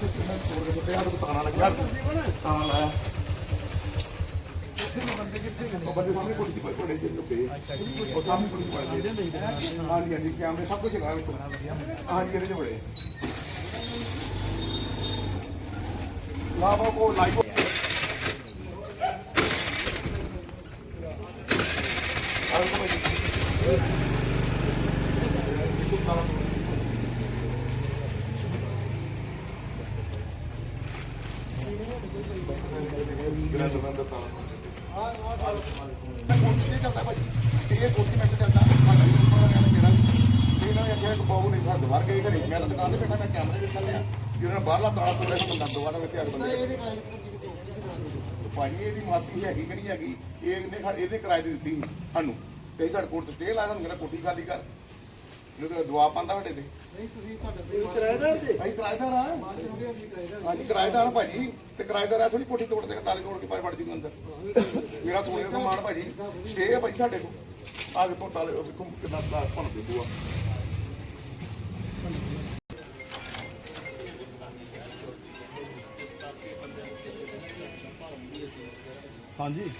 ਪਾਸੇ ਕਿੰਨਾ ਛੋੜ ਕੇ ਦਿੱਤੇ ਆ ਤੇ ਲੱਗਿਆ ਤਾਣਾ ਲਾਇਆ ਉਹ ਬੰਦੇ ਸਾਹਮਣੇ ਕੋਠੀ ਤੇ ਕੋੜੇ ਜੇ। ਲੁਕੇ ਉਹ ਸਾਹਮਣੇ ਕੋਠੀ ਪੜ ਗਏ ਹਾਂਜੀ ਹਾਂਜੀ ਕੈਮਰੇ ਸਭ ਕੁਝ ਹੈਗਾ ਵਿੱਚ ਹਾਂਜੀ ਇਹਦੇ ਚ ਬੜੇ ਲਾਵਾ ਕੋ ਲਾਈਵ ਕੋਠੀ ਨਹੀਂ ਚੱਲਦਾ ਭਾਜੀ ਇਹ ਕੋਠੀ ਮੈਂ ਚੱਲਦਾ। ਸਾਡਾ ਵੀ ਉੱਪਰ ਵਾਲਿਆਂ ਇਹਨਾਂ ਨੇ ਆਖਿਆ ਕਿ ਬਾਬੂ ਨਹੀਂ, ਸਾਡੇ ਬਾਹਰ ਗਏ ਘਰੇ। ਮੈਂ ਤਾਂ ਦੁਕਾਨ ਤੇ ਬੈਠਾ, ਮੈਂ ਕੈਮਰੇ ਵਿੱਚ ਚੱਲਿਆ। ਜਿਹਨਾਂ ਨੇ ਬਾਹਰਲਾ ਤਾਲਾ ਤੋੜਿਆ ਤਾਂ ਬੰਦਾ ਦੋਵਾ ਵਿੱਚ ਅੱਗ ਬੰਦੇ ਭਾਜੀ ਇਹਦੀ ਮਾਸੀ ਹੈਗੀ ਕਿਹੜੀ ਹੈਗੀ? ਇਹਨੇ ਖਾ- ਇਹਨੇ ਕਿਰਾਏ ਤੇ ਦਿੱਤੀ ਸੀ ਸਾਨੂੰ। ਤੇ ਸਾਡੇ ਕੋਲ ਤੇ ਸਟੇ ਲਾਇਆ, ਸਾਨੂੰ ਕਹਿੰਦਾ ਕੋਠੀ ਖਾਲੀ ਕਰ। ਇਹਨੂੰ ਤਾਂ ਦਵਾ ਪਾਉਂਦਾ ਸਾਡੇ ਤੇ। ਕਿਰਾਏਦਾਰ ਦੇ ਅਸੀਂ ਕਿਰਾਏਦਾਰ ਆ ਹਾਂਜੀ ਕਿਰਾਏਦਾਰ ਆ ਭਾਜੀ। ਤੇ ਕਿਰਾਏਦਾਰ ਆ ਥੋੜੀ ਕੋਠੀ ਤੋੜ ਦੇ ਤਾਲੇ ਤੋੜ ਕੇ ਪਾਏ ਵੜ ਜੂਗਾ ਅੰਦਰ। ਮੇਰਾ ਸੋਨੇ ਦਾ ਸਮਾਨ ਭਾਜੀ ਸਟੇ ਆ ਭਾਜੀ ਸਾਡੇ ਕੋਲ। ਆ ਦੇਖੋ ਤਾਲੇ ਵੇਖੋ ਕਿੰਨਾ ਤਾਲਾ ਭੰਨ ਦੇ ਦੂਆ ਹਾਂਜੀ।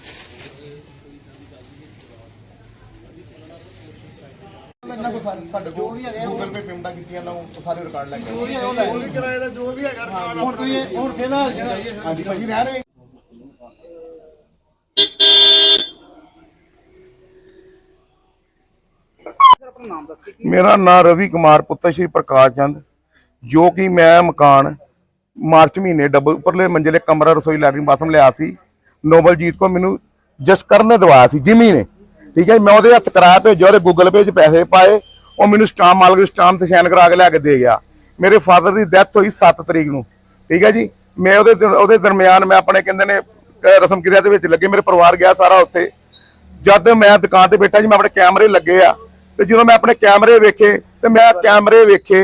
ਕੋ ਸਾਰੇ ਸਾਡੇ ਕੋਲ ਗੂਗਲ ਪੇ ਪੇਮੈਂਟਾਂ ਕੀਤੀਆਂ ਨਾ ਉਹ ਸਾਰੇ ਰਿਕਾਰਡ ਲੈ ਕੇ। ਜੋ ਵੀ ਕਿਰਾਏ ਦਾ ਜੋ ਵੀ ਹੈਗਾ ਹੁਣ ਤੁਸੀਂ ਹੁਣ ਫਿਲਹਾਲ ਜਿਹੜਾ ਹਾਂਜੀ। ਭਾਜੀ ਰਹਿ ਰਹੇ। ਮੇਰਾ ਨਾਮ ਰਵੀ ਕੁਮਾਰ ਪੁੱਤਰ ਸ਼੍ਰੀ ਪ੍ਰਕਾਸ਼ ਚੰਦ ਜੋ ਕਿ ਮੈਂ ਮਕਾਨ ਮਾਰਚ ਮਹੀਨੇ ਡਬਲ ਉੱਪਰਲੇ ਮੰਜ਼ਲੇ ਕਮਰਾ ਰਸੋਈ ਲੈਟਰਿੰਗ ਬਾਥਰੂਮ ਲਿਆ ਸੀ। ਨੋਬਲਜੀਤ ਕੋ ਮੈਨੂੰ ਜਸਕਰਨ ਨੇ ਦਵਾਇਆ ਸੀ ਜਿਮੀ ਨੇ। ਠੀਕ ਹੈ ਜੀ, ਮੈਂ ਉਹਦੇ ਹੱਥ ਕਰਾਇਆ ਭੇਜਿਆ ਉਹਦੇ ਗੂਗਲ ਪੇ 'ਚ ਪੈਸੇ ਪਾਏ। ਉਹ ਮੈਨੂੰ ਸਟਾਮ ਮਾਲਕ ਸਟਾਮ ਤੇ ਸਾਈਨ ਕਰਾ ਕੇ ਲਿਆ ਕੇ ਦੇ ਗਿਆ। ਮੇਰੇ ਫਾਦਰ ਦੀ ਡੈਥ ਹੋਈ 7 ਤਰੀਕ ਨੂੰ। ਠੀਕ ਹੈ ਜੀ? ਮੈਂ ਉਹਦੇ ਉਹਦੇ ਦਰਮਿਆਨ ਮੈਂ ਆਪਣੇ ਕਹਿੰਦੇ ਨੇ ਰਸਮ ਕਿਰਿਆ ਦੇ ਵਿੱਚ ਲੱਗੇ, ਮੇਰੇ ਪਰਿਵਾਰ ਗਿਆ ਸਾਰਾ ਉੱਥੇ। ਜਦ ਮੈਂ ਦੁਕਾਨ ਤੇ ਬੈਠਾ ਜੀ, ਮੈਂ ਆਪਣੇ ਕੈਮਰੇ ਲੱਗੇ ਆ। ਤੇ ਜਦੋਂ ਮੈਂ ਆਪਣੇ ਕੈਮਰੇ ਵੇਖੇ, ਤੇ ਮੈਂ ਕੈਮਰੇ ਵੇਖੇ,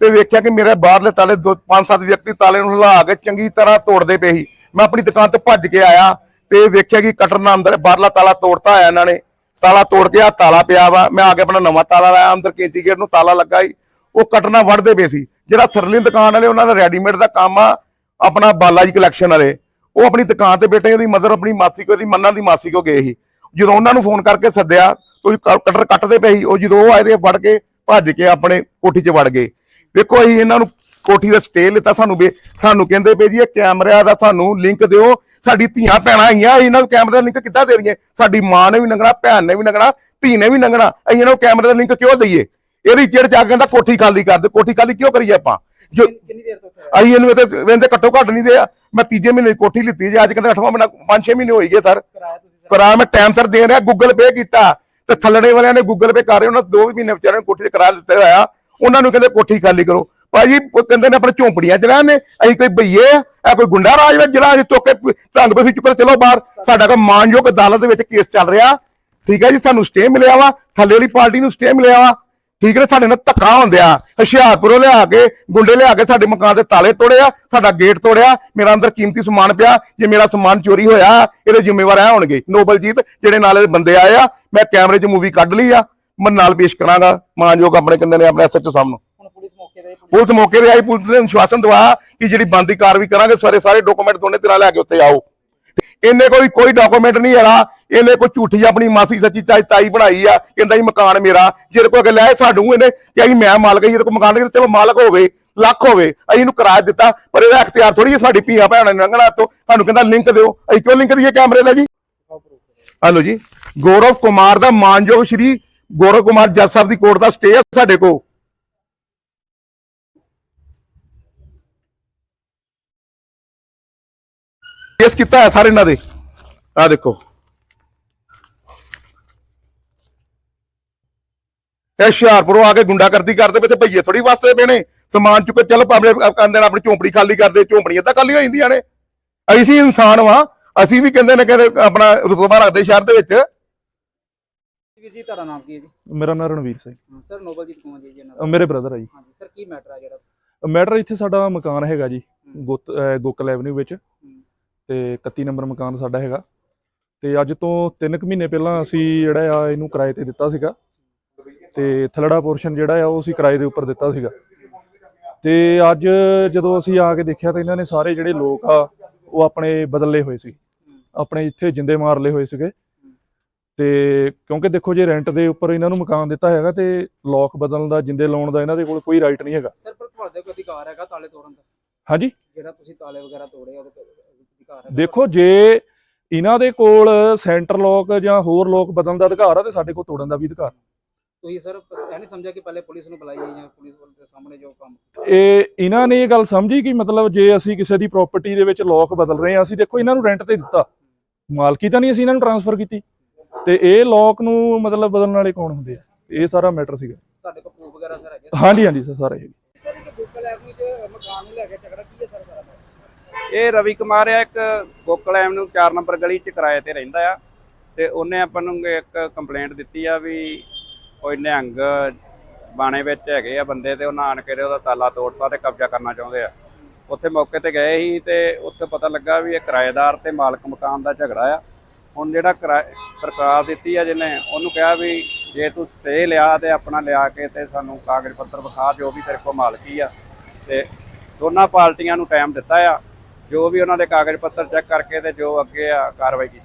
ਤੇ ਵੇਖਿਆ ਕਿ ਮੇਰੇ ਬਾਹਰਲੇ ਤਾਲੇ ਦੋ, ਪੰਜ ਸੱਤ ਵਿਅਕਤੀ ਤਾਲੇ ਨੂੰ ਹਿਲਾ ਕੇ ਚੰਗੀ ਤਰ੍ਹਾਂ ਤੋੜਦੇ ਪਏ ਸੀ। ਮੈਂ ਆਪਣੀ ਦੁਕਾਨ ਤੋਂ ਭੱਜ ਕੇ ਆਇਆ ਤੇ ਵੇਖਿਆ ਕਿ ਕਟਰ ਨਾਲ ਅੰਦਰ ਬਾਹਰਲਾ ਤਾਲਾ ਤੋੜਤਾ ਆਇਆ ਇਹਨਾਂ ਨੇ। ਤਾਲਾ ਤੋੜ ਕੇ ਆ ਤਾਲਾ ਪਿਆ ਵਾ। ਮੈਂ ਆ ਕੇ ਆਪਣਾ ਨਵਾਂ ਤਾਲਾ ਲਾਇਆ, ਅੰਦਰ ਕੇਂਤੀ ਗੇਟ ਨੂੰ ਤਾਲਾ ਲੱਗਾ ਸੀ ਉਹ ਕਟਰ ਵੜਦੇ ਪਏ ਸੀ। ਜਿਹੜਾ ਥਰਲੀ ਦੁਕਾਨ ਵਾਲੇ, ਉਹਨਾਂ ਦਾ ਰੈਡੀਮੇਡ ਦਾ ਕੰਮ ਆ, ਆਪਣਾ ਬਾਲਾ ਜੀ ਕਲੈਕਸ਼ਨ ਵਾਲੇ। ਉਹ ਆਪਣੀ ਦੁਕਾਨ ਤੇ ਬੈਠੇ, ਉਹਦੀ ਮਦਰ ਆਪਣੀ ਮਾਸੀ ਕੋ, ਉਹਦੀ ਮੰਨਾਂ ਦੀ ਮਾਸੀ ਕੋ ਗਏ ਸੀ। ਜਦੋਂ ਉਹਨਾਂ ਨੂੰ ਫੋਨ ਕਰਕੇ ਸੱਦਿਆ ਕੋਈ ਕਟਰ ਕੱਟਦੇ ਪਏ ਸੀ। ਉਹ ਜਦੋਂ ਉਹ ਆਏ ਤੇ ਵੜ ਕੇ ਭੱਜ ਕੇ ਆਪਣੇ ਕੋਠੀ 'ਚ ਵੜ ਗਏ। ਵੇਖੋ ਅਸੀਂ ਇਹਨਾਂ ਨੂੰ ਕੋਠੀ ਦਾ ਸਟੇ ਲਿੱਤਾ। ਸਾਨੂੰ ਵੀ ਸਾਨੂੰ ਕਹਿੰਦੇ ਪਏ ਜੀ, ਇਹ ਕੈਮਰਿਆਂ ਦਾ ਸਾਨੂੰ ਲਿੰਕ ਦਿਓ। ਸਾਡੀ ਧੀਆਂ ਭੈਣਾਂ ਆਈਆਂ ਇਹਨਾਂ ਨੂੰ ਕੈਮਰੇ ਦਾ ਲਿੰਕ ਕਿੱਦਾਂ ਦੇ ਰਹੀਏ ਸਾਡੀ ਮਾਂ ਨੇ ਵੀ ਲੰਗਣਾ ਭੈਣ ਨੇ ਵੀ ਲੰਗਣਾ ਧੀ ਨੇ ਵੀ ਲੰਗਣਾ ਅਸੀਂ ਇਹਨਾਂ ਨੂੰ ਕੈਮਰੇ ਦਾ ਲਿੰਕ ਕਿਉਂ ਦਈਏ? ਇਹਦੀ ਚਿੜ ਜਾ ਕੇ ਕਹਿੰਦਾ ਕੋਠੀ ਖਾਲੀ ਕਰ ਦੇ ਕੋਠੀ ਖਾਲੀ ਕਿਉਂ ਕਰੀਏ ਆਪਾਂ? ਜੋ ਅਸੀਂ ਇਹਨੂੰ ਤੇ ਵੇਂਦੇ ਘੱਟੋ ਘੱਟ ਨਹੀਂ ਦੇ ਆ। ਮੈਂ ਤੀਜੇ ਮਹੀਨੇ ਕੋਠੀ ਲਿੱਤੀ ਜੇ ਅੱਜ ਕਹਿੰਦੇ 8ਵਾਂ ਮਹੀਨਾ 5-6 ਮਹੀਨੇ ਹੋਈ ਗਏ ਸਰ। ਕਰਾਇਆ ਮੈਂ ਟਾਈਮ ਸਰ ਦੇ ਰਿਹਾ ਗੂਗਲ ਪੇ ਕੀਤਾ। ਤੇ ਥੱਲੜੇ ਵਾਲਿਆਂ ਨੇ ਗੂਗਲ ਪੇ ਕਰ ਰਹੇ ਉਹਨਾਂ ਦੋ ਵੀ ਮਹੀਨੇ ਵਿਚਾਰਿਆਂ ਨੂੰ ਕੋਠੀ ਤੇ ਕਰਾ ਦਿੱਤਾ ਹੋਇਆ। ਉਹਨਾਂ ਨੂੰ ਕਹਿੰਦੇ ਕੋਠੀ ਖਾਲੀ ਕਰੋ। ਭਾਜੀ ਕਹਿੰਦੇ ਨੇ ਆਪਣੇ ਝੌਂਪੜੀਆਂ ਚ ਰਹਿਣ ਨੇ ਅਸੀਂ ਕੋਈ ਭਈਏ ਆ, ਇਹ ਕੋਈ ਗੁੰਡਾ ਰਾਜ ਵਿੱਚ ਜਿਹੜਾ ਅਸੀਂ ਤੋਕੇ ਢੰਗ ਬਸੀ ਚੁੱਕਰ ਚਲੋ ਬਾਹਰ। ਸਾਡਾ ਕੋ ਮਾਨਯੋਗ ਅਦਾਲਤ ਦੇ ਵਿੱਚ ਕੇਸ ਚੱਲ ਰਿਹਾ। ਠੀਕ ਹੈ ਜੀ, ਸਾਨੂੰ ਸਟੇ ਮਿਲਿਆ ਵਾ, ਥੱਲੇ ਵਾਲੀ ਪਾਰਟੀ ਨੂੰ ਸਟੇ ਮਿਲਿਆ ਵਾ। ਠੀਕ ਹੈ ਸਾਡੇ ਨਾਲ ਧੱਕਾ ਹੁੰਦਿਆ। ਹੁਸ਼ਿਆਰਪੁਰੋਂ ਲਿਆ ਕੇ, ਗੁੰਡੇ ਲਿਆ ਕੇ ਸਾਡੇ ਮਕਾਨ ਦੇ ਤਾਲੇ ਤੋੜਿਆ, ਸਾਡਾ ਗੇਟ ਤੋੜਿਆ। ਮੇਰਾ ਅੰਦਰ ਕੀਮਤੀ ਸਮਾਨ ਪਿਆ, ਜੇ ਮੇਰਾ ਸਮਾਨ ਚੋਰੀ ਹੋਇਆ, ਇਹਦੇ ਜ਼ਿੰਮੇਵਾਰ ਆ ਹੋਣਗੇ। ਨੋਬਲਜੀਤ, ਜਿਹੜੇ ਨਾਲ ਇਹਦੇ ਬੰਦੇ ਆਏ ਆ, ਮੈਂ ਕੈਮਰੇ 'ਚ ਮੂਵੀ ਕੱਢ ਲਈ ਆ। ਮੈਂ ਨਾਲ ਪੇਸ਼ ਕਰਾਂਗਾ। ਮਾਨਯੋਗ ਆਪਣੇ ਕਹਿੰਦੇ ਨੇ ਆਪਣੇ ਐਸਐਚਓ ਸਾਹਿਬ ਨੂੰ। ਹੁਣ ਪੁਲਿਸ ਮੌਕੇ ਤੇ ਆਈ, ਪੁਲਿਸ ਨੇ ਵਿਸ਼ਵਾਸਨ ਦਵਾਇਆ ਕਿ ਜਿਹੜੀ ਬੰਦੀ ਕਾਰਵਾਈ ਕਰਾਂਗੇ ਸਾਰੇ ਸਾਰੇ ਡਾਕੂਮੈਂਟ ਦੋਨੇ ਤਰ੍ਹਾਂ ਲੈ ਕੇ ਉੱਤੇ ਆਓ। ਇਹਨੇ ਕੋਈ ਕੋਈ ਡਾਕੂਮੈਂਟ ਨਹੀਂ ਹੈਗਾ। ਇਹਨੇ ਕੋਈ ਝੂਠੀ ਆਪਣੀ ਮਾਸੀ ਸੱਚੀ ਤਾਈ ਬਣਾਈ ਆ, ਕਹਿੰਦਾ ਜੀ ਮਕਾਨ ਮੇਰਾ। ਜਿਹਦੇ ਕੋਲ ਲੈ ਸਾਨੂੰ ਇਹਨੇ ਕਿਹਾ ਜੀ ਮੈਂ ਮਾਲਕ ਜਿਹਦੇ ਕੋਲ ਮਕਾਨ ਨਹੀਂ, ਚਲੋ ਮਾਲਕ ਹੋਵੇ, ਲੱਖ ਹੋਵੇ, ਅਸੀਂ ਇਹਨੂੰ ਕਿਰਾਇਆ ਦਿੱਤਾ, ਪਰ ਇਹਦਾ ਅਖਤਿਆਰ ਥੋੜੀ ਹੈ ਸਾਡੀ ਧੀਆ ਭੈਣਾਂ ਨੇ ਲੰਘਣਾ ਤੋਂ ਸਾਨੂੰ ਕਹਿੰਦਾ ਲਿੰਕ ਦਿਓ। ਅਸੀਂ ਕਿਉਂ ਲਿੰਕ ਦਈਏ ਕੈਮਰੇ ਦਾ ਜੀ? ਹਲੋ ਜੀ। ਗੌਰਵ ਕੁਮਾਰ ਦਾ ਮਾਨਯੋਗ ਸ਼੍ਰੀ ਗੌਰਵ ਕੁਮਾਰ ਜੱਜ ਸਾਹਿਬ ਦੀ ਕੋਰਟ ਦਾ ਸਟੇ ਹੈ ਸਾਡੇ ਕੋਲ। ਕੇਸ ਕੀਤਾ ਹੈ ਸਾਰੇ ਇਹਨਾਂ ਦੇ। ਆ ਦੇਖੋ। ਇਹ ਹੁਸ਼ਿਆਰਪੁਰੋਂ ਆ ਕੇ ਗੁੰਡਾਗਰਦੀ ਕਰਦੇ ਪਏ ਤੇ ਭਈਏ ਥੋੜੀ ਵਾਸਤੇ ਪਏ ਨੇ। ਸਮਾਨ ਚੁੱਕ ਕੇ ਚੱਲ ਭਾਵੇਂ ਕਹਿੰਦੇ ਨੇ ਆਪਣੀ ਝੋਂਪੜੀ ਖਾਲੀ ਕਰਦੇ ਝੋਂਪੜੀਆਂ ਤਾਂ ਖਾਲੀ ਹੋ ਜਾਂਦੀਆਂ ਨੇ। ਅਸੀਂ ਇਨਸਾਨ ਵਾਂ ਅਸੀਂ ਵੀ ਕਹਿੰਦੇ ਨੇ ਕਹਿੰਦੇ ਆਪਣਾ ਰੁਤਬਾ ਰੱਖਦੇ ਸ਼ਹਿਰ ਦੇ ਵਿੱਚ। ਵੀਰ ਜੀ ਤੁਹਾਡਾ ਨਾਮ ਕੀ ਹੈ ਜੀ? ਮੇਰਾ ਨਾਮ ਰਣਵੀਰ ਸਿੰਘ। ਹਾਂ, ਸਰ ਨੋਬਲਜੀਤ ਕੁਮਾਰ ਜੀ ਜੀ ਮੇਰੇ ਬ੍ਰਦਰ ਆ ਜੀ। ਹਾਂਜੀ ਸਰ ਕੀ ਮੈਟਰ ਆ ਜਿਹੜਾ? ਮੈਟਰ ਇੱਥੇ ਸਾਡਾ ਮਕਾਨ ਹੈਗਾ ਜੀ ਗੋਕਲ ਐਵਨਿਊ ਵਿੱਚ। ਤੇ 31 ਨੰਬਰ ਮਕਾਨ ਸਾਡਾ ਹੈਗਾ। ਤੇ ਅੱਜ ਤੋਂ 3 ਕੁ ਮਹੀਨੇ ਪਹਿਲਾਂ ਅਸੀਂ ਜਿਹੜਾ ਆ ਇਹਨੂੰ ਕਿਰਾਏ ਤੇ ਦਿੱਤਾ ਸੀਗਾ। ਤੇ ਥਲੜਾ ਪੋਰਸ਼ਨ ਜਿਹੜਾ ਆ ਉਹ ਅਸੀਂ ਕਿਰਾਏ ਦੇ ਉੱਪਰ ਦਿੱਤਾ ਸੀਗਾ। ਤੇ ਅੱਜ ਜਦੋਂ ਅਸੀਂ ਆ ਕੇ ਦੇਖਿਆ ਤਾਂ ਇਹਨਾਂ ਨੇ ਸਾਰੇ ਜਿਹੜੇ ਲੋਕ ਆ ਉਹ ਆਪਣੇ ਬਦਲੇ ਹੋਏ ਸੀ। ਆਪਣੇ ਇੱਥੇ ਜਿੰਦੇ ਮਾਰ ਲਏ ਹੋਏ ਸੀਗੇ। ਤੇ ਕਿਉਂਕਿ ਦੇਖੋ ਜੇ ਰੈਂਟ ਦੇ ਉੱਪਰ ਇਹਨਾਂ ਨੂੰ ਮਕਾਨ ਦਿੱਤਾ ਹੈਗਾ ਤੇ ਲੋਕ ਬਦਲਣ ਦਾ ਜਿੰਦੇ ਲਾਉਣ ਦਾ ਇਹਨਾਂ ਦੇ ਕੋਲ ਕੋਈ ਰਾਈਟ ਨਹੀਂ ਹੈਗਾ। ਸਰ ਪਰ ਤੁਹਾਡੇ ਕੋਲ ਅਧਿਕਾਰ ਹੈਗਾ ਤਾਲੇ ਤੋੜਨ ਦਾ? ਹਾਂਜੀ? ਜਿਹੜਾ ਤੁਸੀਂ ਤਾਲੇ ਵਗੈਰਾ ਤੋੜੇ ਉਹਦੇ ਦੇਖੋ ਜੇ ਇਹਨਾਂ ਦੇ ਕੋਲ ਸੈਂਟਰ ਲੋਕ ਜਾਂ ਹੋਰ ਲੋਕ ਬਦਲਣ ਦਾ ਅਧਿਕਾਰ ਆ ਤੇ ਸਾਡੇ ਕੋਲ ਤੋੜਨ ਦਾ ਵੀ ਅਧਿਕਾਰ ਤੁਸੀਂ ਸਰ ਇਹ ਨਹੀਂ ਸਮਝਿਆ ਕਿ ਪਹਿਲੇ ਪੁਲਿਸ ਨੂੰ ਬੁਲਾਈਏ ਜਾਂ ਪੁਲਿਸ ਵਾਲੇ ਦੇ ਸਾਹਮਣੇ ਜੋ ਕੰਮ ਇਹ ਇਹਨਾਂ ਨੇ ਇਹ ਗੱਲ ਸਮਝੀ ਕਿ ਮਤਲਬ ਜੇ ਅਸੀਂ ਕਿਸੇ ਦੀ ਪ੍ਰਾਪਰਟੀ ਦੇ ਵਿੱਚ ਲੋਕ ਬਦਲ ਰਹੇ ਹਾਂ ਅਸੀਂ ਦੇਖੋ ਇਹਨਾਂ ਨੂੰ ਰੈਂਟ ਤੇ ਦਿੱਤਾ। ਮਾਲਕੀ ਤਾਂ ਨਹੀਂ ਅਸੀਂ ਇਹਨਾਂ ਨੂੰ ਟਰਾਂਸਫਰ ਕੀਤੀ। ਤੇ ਇਹ ਲੋਕ ਨੂੰ ਮਤਲਬ ਬਦਲਣ ਵਾਲੇ ਕੌਣ ਹੁੰਦੇ ਆ? ਇਹ ਸਾਰਾ ਮੈਟਰ ਸੀਗਾ। ਤੁਹਾਡੇ ਕੋਲ ਪ੍ਰੂਫ ਵਗੈਰਾ ਸਰ ਹੈਗੇ? ਹਾਂਜੀ ਹਾਂਜੀ ਸਰ ਸਾਰੇ ਹੈਗੇ। ਸਰ ਇਹ ਗੂਗਲ ਐਪ ਵਿੱਚ ਮਕਾਨ ਨੂੰ ਲੈ ਕੇ ਝਗੜਾ ਕੀ ਹੈ ਸਾਰਾ? ਇਹ ਰਵੀ ਕੁਮਾਰ ਆ, ਇੱਕ ਗੋਕਲ ਐਵਨਿਊ 4 ਨੰਬਰ ਗਲੀ 'ਚ ਕਿਰਾਏ ਤੇ ਰਹਿੰਦਾ ਆ। ਤੇ ਉਹਨੇ ਆਪਾਂ ਨੂੰ ਇੱਕ ਕੰਪਲੇਂਟ ਦਿੱਤੀ ਆ ਵੀ ਕੋਈ ਨਿਹੰਗ ਬਾਣੇ ਵਿੱਚ ਹੈਗੇ ਆ ਬੰਦੇ ਤੇ ਉਹਨਾਂ ਆਣ ਕੇ ਉਹਦਾ ਤਾਲਾ ਤੋੜਤਾ ਤੇ ਕਬਜ਼ਾ ਕਰਨਾ ਚਾਹੁੰਦੇ ਆ। ਉੱਥੇ ਮੌਕੇ ਤੇ ਗਏ ਸੀ ਤੇ ਉੱਥੇ ਪਤਾ ਲੱਗਾ ਵੀ ਇਹ ਕਿਰਾਏਦਾਰ ਤੇ ਮਾਲਕ ਮਕਾਨ ਦਾ ਝਗੜਾ ਆ। ਹੁਣ ਜਿਹੜਾ ਕਿਰਾਏ ਸਰਕਾਰ ਦਿੱਤੀ ਆ ਜਿਹਨੇ, ਉਹਨੂੰ ਕਿਹਾ ਵੀ ਜੇ ਤੂੰ ਸਟੇ ਲਿਆ ਤੇ ਆਪਣਾ ਲਿਆ ਕੇ ਤੇ ਸਾਨੂੰ ਕਾਗਜ਼ ਪੱਤਰ ਵਿਖਾ ਜੋ ਵੀ ਤੇਰੇ ਕੋਲ ਮਾਲਕੀ ਆ। ਤੇ ਦੋਨਾਂ ਪਾਰਟੀਆਂ ਨੂੰ ਟਾਈਮ ਦਿੱਤਾ ਆ। ਜੋ ਵੀ ਉਹਨਾਂ ਦੇ ਕਾਗਜ਼ ਪੱਤਰ ਚੈੱਕ ਕਰਕੇ ਤੇ ਜੋ ਅੱਗੇ ਆ ਕਾਰਵਾਈ ਕੀਤੀ